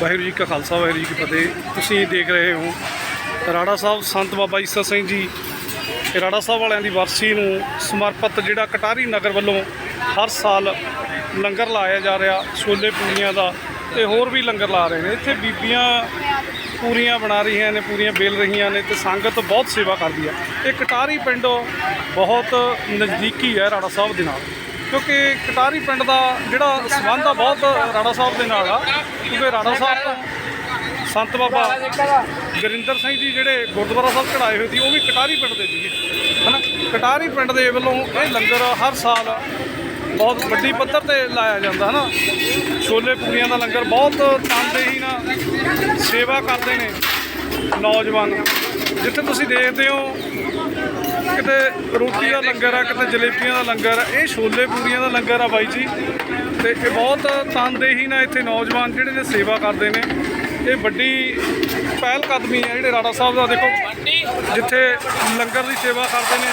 ਵਾਹਿਗੁਰੂ ਜੀ ਕਾ ਖਾਲਸਾ, ਵਾਹਿਗੁਰੂ ਜੀ ਕੀ ਫਤਿਹ। ਤੁਸੀਂ ਦੇਖ ਰਹੇ ਹੋ ਰਾੜਾ ਸਾਹਿਬ ਸੰਤ ਬਾਬਾ ਈਸਾ ਸਿੰਘ ਜੀ। ਰਾੜਾ ਸਾਹਿਬ ਵਾਲਿਆਂ ਦੀ ਵਰਸੀ ਨੂੰ ਸਮਰਪਿਤ ਜਿਹੜਾ ਕਟਾਰੀ ਨਗਰ ਵੱਲੋਂ ਹਰ ਸਾਲ ਲੰਗਰ ਲਾਇਆ ਜਾ ਰਿਹਾ, ਛੋਲੇ ਪੂਰੀਆਂ ਦਾ ਤੇ ਹੋਰ ਵੀ ਲੰਗਰ ਲਾ ਰਹੇ ਨੇ। ਇੱਥੇ ਬੀਬੀਆਂ ਪੂਰੀਆਂ ਬਣਾ ਰਹੀਆਂ ਨੇ, ਪੂਰੀਆਂ ਬੇਲ ਰਹੀਆਂ ਨੇ ਤੇ ਸੰਗਤ ਬਹੁਤ ਸੇਵਾ ਕਰਦੀ ਆ ਇਹ ਕਟਾਰੀ ਪਿੰਡ ਬਹੁਤ ਨਜ਼ਦੀਕੀ ਹੈ ਰਾੜਾ ਸਾਹਿਬ ਦੇ ਨਾਲ। ਕਿਉਂਕਿ ਕਟਾਰੀ ਪਿੰਡ ਦਾ ਜਿਹੜਾ ਸਬੰਧ ਆ ਬਹੁਤ ਰਾਣਾ ਸਾਹਿਬ ਦੇ ਨਾਲ ਆ। ਕਿਉਂਕਿ ਰਾਣਾ ਸਾਹਿਬ ਸੰਤ ਬਾਬਾ ਗੁਰਿੰਦਰ ਸਿੰਘ ਜੀ ਜਿਹੜੇ ਗੁਰਦੁਆਰਾ ਸਾਹਿਬ ਚੜਾਏ ਹੋਏ ਸੀ, ਉਹ ਵੀ ਕਟਾਰੀ ਪਿੰਡ ਦੇ ਸੀਗੇ। ਹਨਾ? ਕਟਾਰੀ ਪਿੰਡ ਦੇ ਵੱਲੋਂ ਇਹ ਲੰਗਰ ਹਰ ਸਾਲ ਬਹੁਤ ਵੱਡੀ ਪੱਧਰ ਤੇ ਲਾਇਆ ਜਾਂਦਾ, ਹਨਾ? ਛੋਲੇ ਪੂਰੀਆਂ ਦਾ ਲੰਗਰ ਬਹੁਤ ਤਨਦੇਹੀ ਨਾਲ ਸੇਵਾ ਕਰਦੇ ਨੇ ਨੌਜਵਾਨ। ਜਿੱਥੇ ਤੁਸੀਂ ਦੇਖਦੇ ਹੋ ਕਿਤੇ ਰੋਟੀ ਦਾ ਲੰਗਰ ਆ, ਕਿਤੇ ਜਲੇਬੀਆਂ ਦਾ ਲੰਗਰ ਆ, ਇਹ ਛੋਲੇ ਪੂਰੀਆਂ ਦਾ ਲੰਗਰ ਆ ਬਾਈ ਜੀ। ਤੇ ਇਹ ਬਹੁਤ ਤਨਦੇਹੀ ਨਾਲ ਇੱਥੇ ਨੌਜਵਾਨ ਜਿਹੜੇ ਨੇ ਸੇਵਾ ਕਰਦੇ ਨੇ। ਇਹ ਵੱਡੀ ਪਹਿਲ ਕਦਮੀ ਹੈ ਜਿਹੜੇ ਰਾੜਾ ਸਾਹਿਬ ਦਾ, ਦੇਖੋ, ਜਿੱਥੇ ਲੰਗਰ ਦੀ ਸੇਵਾ ਕਰਦੇ ਨੇ,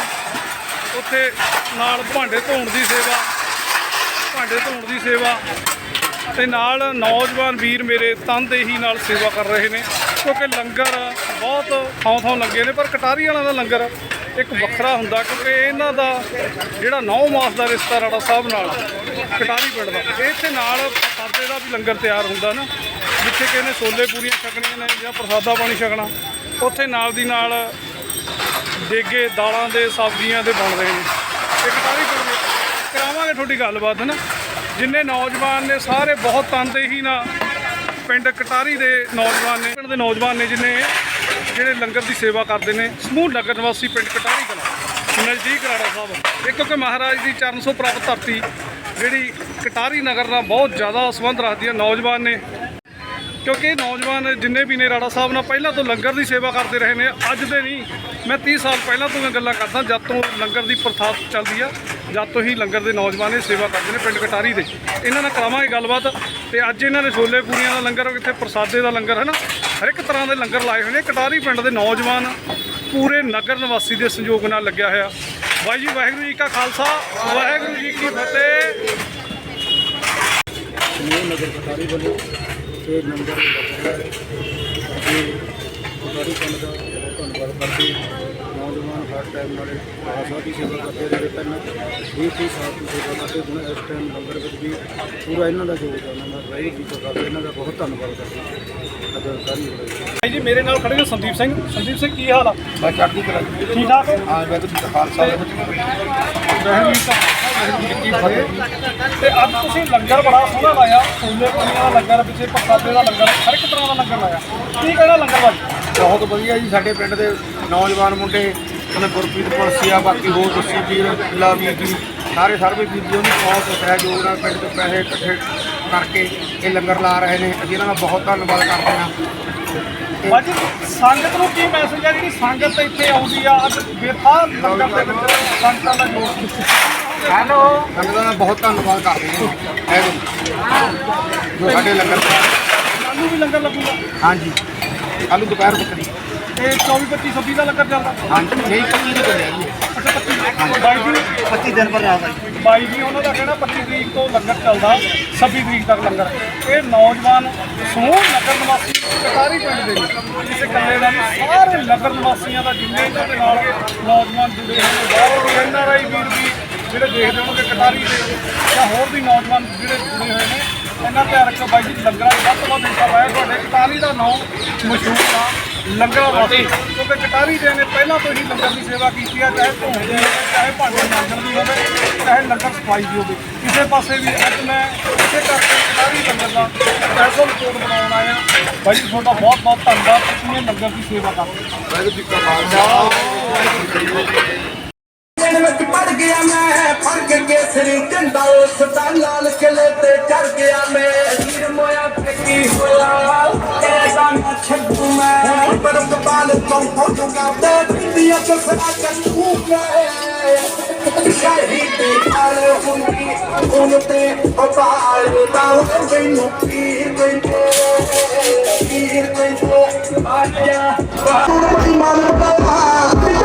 ਉੱਥੇ ਨਾਲ ਭਾਂਡੇ ਧੋਣ ਦੀ ਸੇਵਾ, ਭਾਂਡੇ ਧੋਣ ਦੀ ਸੇਵਾ, ਤੇ ਨਾਲ ਨੌਜਵਾਨ ਵੀਰ ਮੇਰੇ ਤਨਦੇਹੀ ਨਾਲ ਸੇਵਾ ਕਰ ਰਹੇ ਨੇ। ਕਿਉਂਕਿ ਲੰਗਰ ਬਹੁਤ ਥਾਂ ਥਾਂ ਲੱਗੇ ਨੇ, ਪਰ ਕਟਾਰੀ ਵਾਲਿਆਂ ਦਾ ਲੰਗਰ ਇੱਕ ਵੱਖਰਾ ਹੁੰਦਾ ਕਿਉਂਕਿ ਇਹਨਾਂ ਦਾ ਜਿਹੜਾ ਨੌ ਮਾਸ ਦਾ ਰਿਸ਼ਤਾ ਰਾੜਾ ਸਾਹਿਬ ਨਾਲ, ਕਟਾਰੀ ਪਿੰਡ ਦਾ। ਇੱਥੇ ਨਾਲ ਪ੍ਰਸਾਦੇ ਦਾ ਵੀ ਲੰਗਰ ਤਿਆਰ ਹੁੰਦਾ ਨਾ, ਜਿੱਥੇ ਕਿ ਇਹਨੇ ਛੋਲੇ ਪੂਰੀਆਂ ਛਕਣੀਆਂ ਨੇ ਜਾਂ ਪ੍ਰਸਾਦਾ ਪਾਣੀ ਛਕਣਾ, ਉੱਥੇ ਨਾਲ ਦੀ ਨਾਲ ਦੇਗੇ, ਦਾਲਾਂ ਦੇ, ਸਬਜ਼ੀਆਂ ਦੇ ਬਣਦੇ ਨੇ। ਇਹ ਕਟਾਰੀ ਪਿੰਡ ਦੇ ਕਰਾਵਾਂਗੇ ਤੁਹਾਡੀ ਗੱਲਬਾਤ, ਹੈ ਨਾ? ਜਿੰਨੇ ਨੌਜਵਾਨ ਨੇ, ਸਾਰੇ ਬਹੁਤ ਤਨਦੇਹੀ ਨਾਲ ਪਿੰਡ ਕਟਾਰੀ ਦੇ ਨੌਜਵਾਨ ਨੇ, ਪਿੰਡ ਦੇ ਨੌਜਵਾਨ ਨੇ ਜਿੰਨੇ ਜਿਹੜੇ ਲੰਗਰ ਦੀ ਸੇਵਾ ਕਰਦੇ ਨੇ, ਸਮੂਹ ਨਗਰ ਨਿਵਾਸੀ ਪਿੰਡ ਕਟਾਰੀ ਕਲਾ, ਨਜ਼ਦੀਕ ਰਾੜਾ ਸਾਹਿਬ। ਇਹ ਕਿਉਂਕਿ ਮਹਾਰਾਜ ਦੀ ਚਰਨ ਸੋ ਪ੍ਰਾਪਤ ਧਰਤੀ, ਜਿਹੜੀ ਕਟਾਰੀ ਨਗਰ ਨਾਲ ਬਹੁਤ ਜ਼ਿਆਦਾ ਸੰਬੰਧ ਰੱਖਦੀ ਹੈ ਨੌਜਵਾਨ ਨੇ। ਕਿਉਂਕਿ ਇਹ ਨੌਜਵਾਨ ਜਿੰਨੇ ਵੀ ਨੇ ਰਾੜਾ ਸਾਹਿਬ ਨਾਲ, ਪਹਿਲਾਂ ਤੋਂ ਲੰਗਰ ਦੀ ਸੇਵਾ ਕਰਦੇ ਰਹੇ ਨੇ, ਅੱਜ ਦੇ ਨਹੀਂ, ਮੈਂ 30 ਸਾਲ ਪਹਿਲਾਂ ਤੋਂ ਮੈਂ ਗੱਲਾਂ ਕਰਦਾ, ਜਦ ਤੋਂ ਲੰਗਰ ਦੀ ਪ੍ਰਥਾ ਚੱਲਦੀ ਆ। ਜਦ ਤੋਂ ਹੀ ਲੰਗਰ ਦੇ ਨੌਜਵਾਨ ਇਹ ਸੇਵਾ ਕਰਦੇ ਨੇ ਪਿੰਡ ਕਟਾਰੀ ਦੇ। ਇਹਨਾਂ ਨਾਲ ਕਰਾਵਾਂਗੇ ਗੱਲਬਾਤ ਤੇ ਅੱਜ ਇਹਨਾਂ ਨੇ ਛੋਲੇ ਪੂਰੀਆਂ ਦਾ ਲੰਗਰ, ਇੱਥੇ ਪ੍ਰਸਾਦੇ ਦਾ ਲੰਗਰ ਹੈ ਨਾ, ਹਰ ਇੱਕ ਤਰ੍ਹਾਂ ਦੇ ਲੰਗਰ ਲਾਏ ਹੋਏ ਨੇ। ਕਟਾਰੀ ਪਿੰਡ ਦੇ ਨੌਜਵਾਨ ਪੂਰੇ ਨਗਰ ਨਿਵਾਸੀ ਦੇ ਸੰਯੋਗ ਨਾਲ ਲੱਗਿਆ ਹੋਇਆ। ਵਾਹਿ ਜੀ, ਵਾਹਿਗੁਰੂ ਜੀ ਕਾ ਖਾਲਸਾ, ਵਾਹਿਗੁਰੂ ਜੀ ਕੀ ਫਤਿਹ। ਸਮੂਹ ਨਗਰ ਕਟਾਰੀ ਵੱਲੋਂ ਤੇ ਨੰਬਰ ਲੱਗਾ ਕਟਾਰੀ ਪਿੰਡ ਦਾ ਧੰਨਵਾਦ ਕਰਦੇ ਹਾਂ। ਨੌਜਵਾਨ ਹਰ ਟਾਈਮ ਨਾਲੇ ਆਸਾ ਦੀ ਸੇਵਾ ਕਰਦੇ ਰਹੇ। ਪਹਿਲਾਂ 20 30 ਸਾਲ ਦੀ ਸੇਵਾ ਕਰਦੇ ਹੁਣ ਇਸ ਟਾਈਮ ਲੰਗਰ ਵਿੱਚ ਵੀ ਪੂਰਾ ਇਹਨਾਂ ਦਾ ਯੋਗਦਾਨ ਹੈ। ਮੈਂ ਵਾਹਿਗੁਰੂ ਜੀ ਕਾ ਖਾਲਸਾ ਇਹਨਾਂ ਦਾ ਬਹੁਤ ਧੰਨਵਾਦ ਕਰਦਾ। ਹਾਂ ਅਦਰ ਸਾਰੀ ਭਾਈ ਜੀ ਮੇਰੇ ਨਾਲ ਖੜੇ ਨੇ ਸੰਦੀਪ ਸਿੰਘ। ਸੰਦੀਪ ਸਿੰਘ ਕੀ ਹਾਲ ਆ? ਮੈਂ ਚੜ੍ਹਦੀ ਕਲਾ ਠੀਕ ਠਾਕ ਹਾਂ? ਜੀ ਕਾ ਖਾਲਸਾ ਫਤਿਹ? ਤੇ ਅੱਜ ਤੁਸੀਂ ਲੰਗਰ ਬੜਾ ਸੋਹਣਾ ਲਾਇਆ। ਛੋਲੇ ਪੂਰੀਆਂ ਦਾ ਲੰਗਰ ਪਿੱਛੇ ਪ੍ਰਸਾਦੇ ਦਾ ਲੰਗਰ ਹਰ ਇੱਕ ਤਰ੍ਹਾਂ ਦਾ ਲੰਗਰ ਲਾਇਆ। ਕੀ ਕਹਿਣਾ ਲੰਗਰ ਬਾਰੇ? ਬਹੁਤ ਵਧੀਆ ਜੀ ਸਾਡੇ ਪਿੰਡ ਦੇ ਨੌਜਵਾਨ ਮੁੰਡੇ ਉਹਨੇ ਗੁਰਪ੍ਰੀਤ ਪੁਲਸੀਆ ਬਾਕੀ ਹੋਰ ਦੱਸੀ ਵੀਰ ਲਾ ਵੀਰ ਜੀ ਸਾਰੇ ਸਰਵੇ ਵੀਰ ਜੀ ਉਹਨੂੰ ਬਹੁਤ ਸਹਿਯੋਗ ਨਾਲ ਪਿੰਡ ਤੋਂ ਪੈਸੇ ਇਕੱਠੇ ਕਰਕੇ ਇਹ ਲੰਗਰ ਲਾ ਰਹੇ ਨੇ। ਅਸੀਂ ਇਹਨਾਂ ਦਾ ਬਹੁਤ ਧੰਨਵਾਦ ਕਰਦੇ ਹਾਂ। ਅੱਜ ਸੰਗਤ ਨੂੰ ਕੀ ਮੈਸੇਜ ਹੈ ਜਿਹੜੀ ਸੰਗਤ ਇੱਥੇ ਆਉਂਦੀ ਆ? ਅੱਜ ਬੇਥਾ ਲੰਗਰ ਦੇ ਵਿੱਚ ਸੰਗਤਾਂ ਦਾ ਜੋਸ਼। ਹੈਲੋ। ਸੰਗਤਾਂ ਦਾ ਬਹੁਤ ਧੰਨਵਾਦ ਕਰਦੇ ਹਾਂ। ਜੋ ਸਾਡੇ ਲੰਗਰ ਸਾਨੂੰ ਵੀ ਲੰਗਰ ਲੱਗੂਗਾ। ਹਾਂਜੀ। ਕੱਲ੍ਹ ਦੁਪਹਿਰ ਬੱਕਰੀ ਤੇ 24 25 26 ਦਾ ਲੰਗਰ ਚੱਲਦਾ। ਹਾਂਜੀ ਨਹੀਂ ਕੱਲੀ ਨਹੀਂ ਚੱਲਿਆ ਜੀ। ਅੱਛਾ 25 ਬਾਈ ਜੀ 25 ਦਿਨ ਪਰ ਆਉਂਦਾ ਜੀ ਬਾਈ ਜੀ ਉਹਨਾਂ ਦਾ ਕਹਿਣਾ 25 ਤਰੀਕ ਤੋਂ ਲੰਗਰ ਚੱਲਦਾ 26 ਤਰੀਕ ਤੱਕ ਲੰਗਰ। ਇਹ ਨੌਜਵਾਨ ਸਮੂਹ ਨਗਰ ਨਿਵਾਸੀ ਕਟਾਰੀ ਪਿੰਡ ਦੇ ਨੇ। ਕਿਸੇ ਇਕੱਲੇ ਦਾ ਨਹੀਂ ਸਾਰੇ ਨਗਰ ਨਿਵਾਸੀਆਂ ਦਾ ਜਿੰਨੇ ਇਹਨਾਂ ਦੇ ਨਾਲ ਨੌਜਵਾਨ ਜੁੜੇ ਹੋਏ ਬਾਹਰੋਂ ਵੀ ਐਨ ਆਰ ਆਈ ਵੀਰ ਵੀ ਜਿਹੜੇ ਦੇਖਦੇ ਹੋਣਗੇ ਕਟਾਰੀ ਦੇ ਜਾਂ ਹੋਰ ਵੀ ਨੌਜਵਾਨ ਜਿਹੜੇ ਜੁੜੇ ਹੋਏ ਨੇ ਇਹਨਾਂ ਧਿਆਨ ਰੱਖੋ ਬਾਈ ਜੀ ਲੰਗਰਾਂ ਦੀ ਵੱਧ ਤੋਂ ਵੱਧ ਹਿੱਸਾ ਪਾਇਆ ਤੁਹਾਡੇ। ਕਟਾਰੀ ਦਾ ਨਾਮ ਮਸ਼ਹੂਰ ਆ ਲੰਗਰਾਂ ਵਾਸਤੇ ਕਿਉਂਕਿ ਕਟਾਰੀ ਦੇ ਨੇ ਪਹਿਲਾਂ ਤੋਂ ਹੀ ਲੰਗਰ ਦੀ ਸੇਵਾ ਕੀਤੀ ਆ ਚਾਹੇ ਧੋਣ ਦੀ ਹੋਵੇ ਚਾਹੇ ਭਾਂਡੇ ਮਾਂਜਣ ਦੀ ਹੋਵੇ ਚਾਹੇ ਲੰਗਰ ਸਫ਼ਾਈ ਦੀ ਹੋਵੇ। ਕਿਸੇ ਪਾਸੇ ਵੀ ਅੱਜ ਮੈਂ ਇਸੇ ਕਰਕੇ ਕਟਾਰੀ ਲੰਗਰ ਦਾ ਸਪੈਸ਼ਲ ਰਿਪੋਰਟ ਬਣਾਉਣ ਆਇਆ। ਬਾਈ ਜੀ ਤੁਹਾਡਾ ਬਹੁਤ ਬਹੁਤ ਧੰਨਵਾਦ ਤੁਸੀਂ ਇਹ ਲੰਗਰ ਦੀ ਸੇਵਾ ਕਰਦੇ ਹੋ। ਵਾਹਿਗੁਰੂ ਜੀ ਕਾ ਖਾਲਸਾ। ਦਿਨ ਵਿੱਚ ਪੜ ਗਿਆ ਮੈਂ ਫੜ ਕੇ ਕੇਸਰੀ ਝੰਡਾ ਉਸ ਦਾ ਲਾਲ ਕਿਲੇ ਤੇ ਚੜ ਗਿਆ ਮੈਂ ਵੀਰ ਮੋਇਆ ਫੱਕੀ ਹੋਇਆ ਐਸਾ ਨਾ ਛੱਡੂ ਮੈਂ ਹੁਣ ਪਰਮ ਬਾਲ ਤੋਂ ਫੋਟੂਗਾ ਤੇ ਦੁਨੀਆ ਤੋਂ ਸਦਾ ਕੰਨੂ ਗਏ ਸ਼ਹੀਦ ਹਾਲ ਹੁੰਦੀ ਉਹਨ ਤੇ ਬਾਲ ਦਾ ਮੈਨੂੰ ਪੀਰ ਕਹਿੰਦੇ ਪੀਰ ਕਹਿੰਦੇ ਆ ਜਾ ਬੜੀ ਮਾਲਕ ਦਾ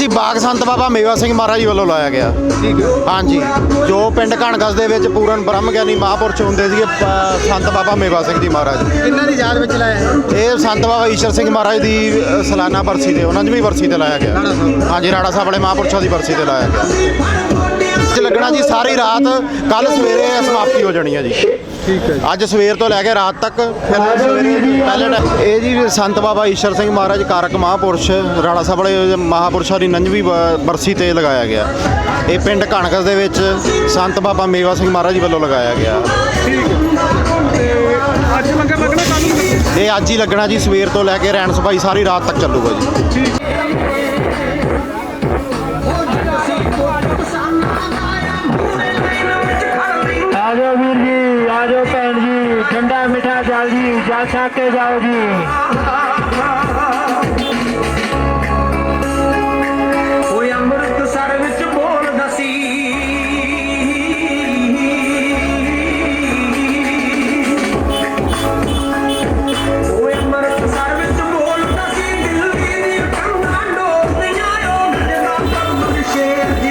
ਦੀ ਬਾਗ ਸੰਤ ਬਾਬਾ ਮੇਵਾ ਸਿੰਘ ਮਹਾਰਾਜ ਵੱਲੋਂ ਲਾਇਆ ਗਿਆ। ਠੀਕ ਹੈ। ਹਾਂਜੀ। ਜੋ ਪਿੰਡ ਕਣਗਸ ਦੇ ਵਿੱਚ ਪੂਰਨ ਬ੍ਰਹਮ ਗਿਆਨੀ ਮਹਾਂਪੁਰਸ਼ ਹੁੰਦੇ ਸੀਗੇ ਪ- ਸੰਤ ਬਾਬਾ ਮੇਵਾ ਸਿੰਘ ਜੀ ਮਹਾਰਾਜ। ਕਿੰਨਾਂ ਦੀ ਯਾਦ ਵਿੱਚ ਲਾਇਆ ਹੈ ਇਹ ਸੰਤ ਬਾਬਾ ਈਸ਼ਰ ਸਿੰਘ ਮਹਾਰਾਜ ਦੀ ਅ, ਸਾਲਾਨਾ ਬਰਸੀ ਤੇ 49ਵੀਂ ਬਰਸੀ ਤੇ ਲਾਇਆ ਗਿਆ। ਰਾਣਾ ਸਾਹਿਬ। ਹਾਂਜੀ ਰਾੜਾ ਸਾਹਿਬ ਵਾਲੇ ਮਹਾਂਪੁਰਸ਼ਾਂ ਦੀ ਬਰਸੀ ਤੇ ਲਾਇਆ ਗਿਆ। ਚ ਲੱਗਣਾ ਜੀ ਸਾਰੀ ਰਾਤ ਕੱਲ ਸਵੇਰੇ ਸਮਾਪਤੀ ਹੋ ਜਾਣੀ ਹੈ ਜੀ। ਠੀਕ ਹੈ ਅੱਜ ਸਵੇਰ ਤੋਂ ਲੈ ਕੇ ਰਾਤ ਤੱਕ ਫਿਰ ਸਵੇਰੇ ਪਹਿਲੇ ਇਹ ਜੀ ਸੰਤ ਬਾਬਾ ਈਸ਼ਰ ਸਿੰਘ ਮਹਾਰਾਜ ਕਾਰਕ ਮਹਾਂਪੁਰਸ਼ ਰਾਣਾ ਸਾਹਿਬ ਵਾਲੇ ਮਹਾਂਪੁਰਸ਼ਾਂ ਦੀ 49ਵੀਂ ਬ- ਬਰਸੀ ਤੇ ਲਗਾਇਆ ਗਿਆ। ਇਹ ਪਿੰਡ ਕਣਕਸ ਦੇ ਵਿੱਚ ਸੰਤ ਬਾਬਾ ਮੇਵਾ ਸਿੰਘ ਮਹਾਰਾਜ ਵੱਲੋਂ ਲਗਾਇਆ ਗਿਆ। ਠੀਕ ਹੈ। ਤੇ ਅੱਜ ਲੰਗਰ ਲੱਗਣਾ ਕੱਲ ਨੂੰ? ਲੱਗਣਾ? ਇਹ ਅੱਜ ਹੀ ਲੱਗਣਾ ਜੀ ਸਵੇਰ ਤੋਂ ਲੈ ਕੇ ਰੈਣ ਸਫ਼ਾਈ ਸਾਰੀ ਰਾਤ ਤੱਕ ਚੱਲੂਗਾ ਜੀ। ਜਾ ਕੇ ਜਾਓ ਜੀ।